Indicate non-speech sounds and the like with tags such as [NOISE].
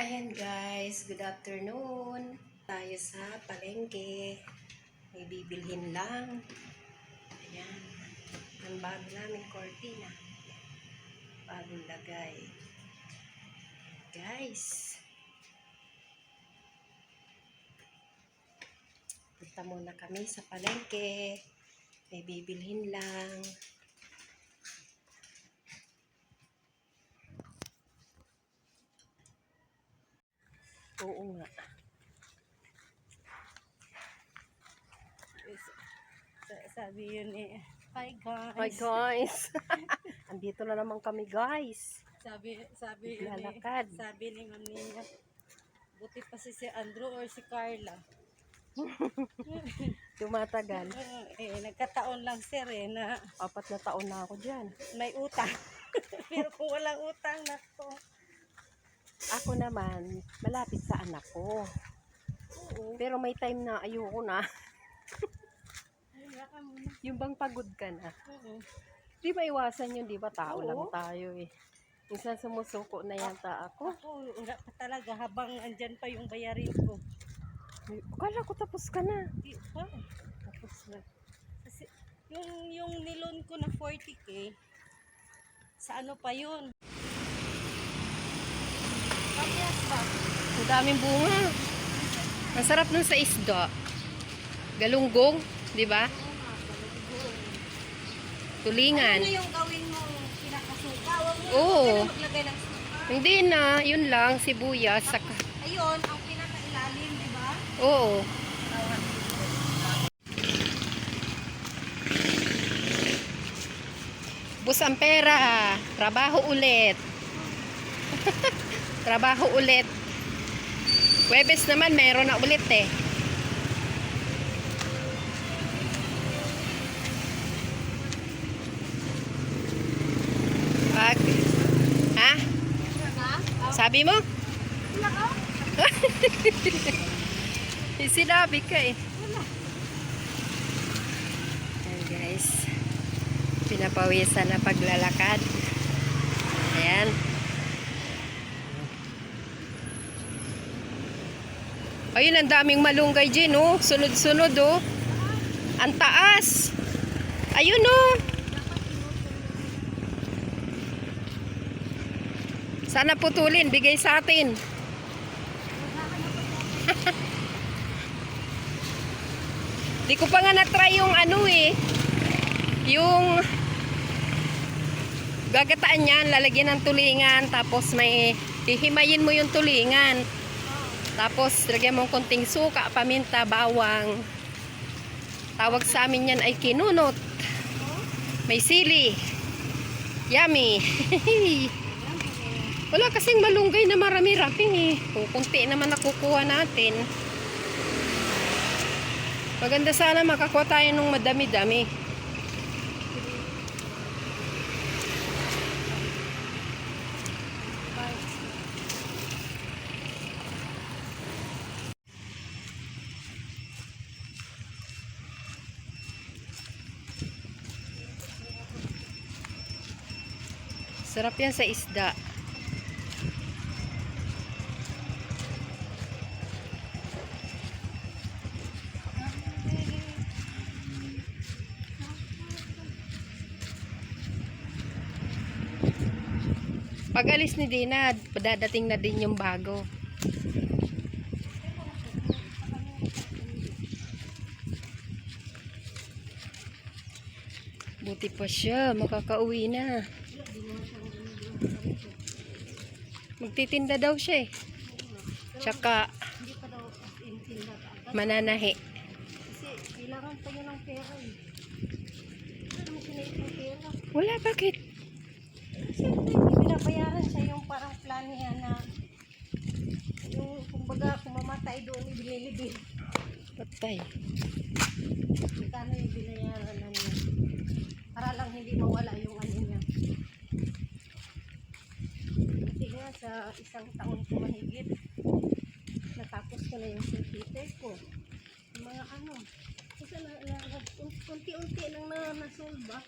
Ayan guys, good afternoon. Tayo sa palengke. May bibilhin lang. Ayan. Ang bago namin cortina. Bagong lagay. Guys. Punta muna kami sa palengke. May bibilhin lang. Oo nga. Sa- Sabi yun eh, hi guys. Hi guys. [LAUGHS] Andito na naman kami guys. Sabi, sabi eh, Naglalakad. sabi ni Ma'am buti pa si si Andrew or si Carla. [LAUGHS] Tumatagal. [LAUGHS] Eh, nagkataon lang sir eh, na Apat na taon na ako dyan. may utang. Pero kung walang utang, nako. Ako naman, malapit sa anak ko. Oo. Pero may time na ayoko na. Wala ka muna. Yung bang pagod ka na. Oo. Di ba iwasan yun, di ba? Tao Oo. lang tayo eh. Minsan sumusuko na yata ako. Ako, wala pa talaga habang andyan pa yung bayarin ko. Kala ko tapos ka na. Di pa. Tapos na. Kasi yung, yung nilon ko na 40k, sa ano pa yun? Ang daming bunga. Ang sarap nun sa isda. Galunggong, di ba? Tulingan. Ano yung gawin mo pinakasuka? Huwag mo Oo. maglagay ng suka. Hindi na, yun lang, sibuyas. Saka, Ayun, ang pinakailalim, di ba? oo. Bus ang pera. Trabaho ulit. [LAUGHS] Trabaho ulit. Webes naman, meron na ulit eh. Pag, ha? Sabi mo? [LAUGHS] Sinabi ka eh. Ayan guys. Pinapawisan na paglalakad. Ayan. Ayun, ang daming malunggay dyan, oh. Sunod-sunod, oh. Ang taas. Ayun, oh. Sana putulin, bigay sa atin. [LAUGHS] Di ko pa nga na-try yung ano eh. Yung gagataan yan, lalagyan ng tulingan, tapos may hihimayin mo yung tulingan. Tapos lagyan mo konting suka, paminta, bawang. Tawag sa amin yan ay kinunot. May sili. Yummy. [LAUGHS] Wala kasing malunggay na marami-rami eh. Kung kunti naman nakukuha natin. Maganda sana makakuha tayo ng madami-dami. Sarap yan sa isda. Pag alis ni Dina, padadating na din yung bago. Buti pa siya, makakauwi na. Magtitinda daw siya eh. Tsaka mananahi. Kasi kailangan pa yun ng pera eh. Wala, bakit? Hindi binabayaran siya yung parang plan niya na yung kumbaga kung mamatay doon ibinilibig. Patay. Magkano yung binayaran na niya? Para lang hindi mawala yung ano niya. Kasi nga sa isang taon ko mahigit, natapos ko na yung computer ko. Yung mga ano. Kasi na, na, unti-unti lang na nasolve ba?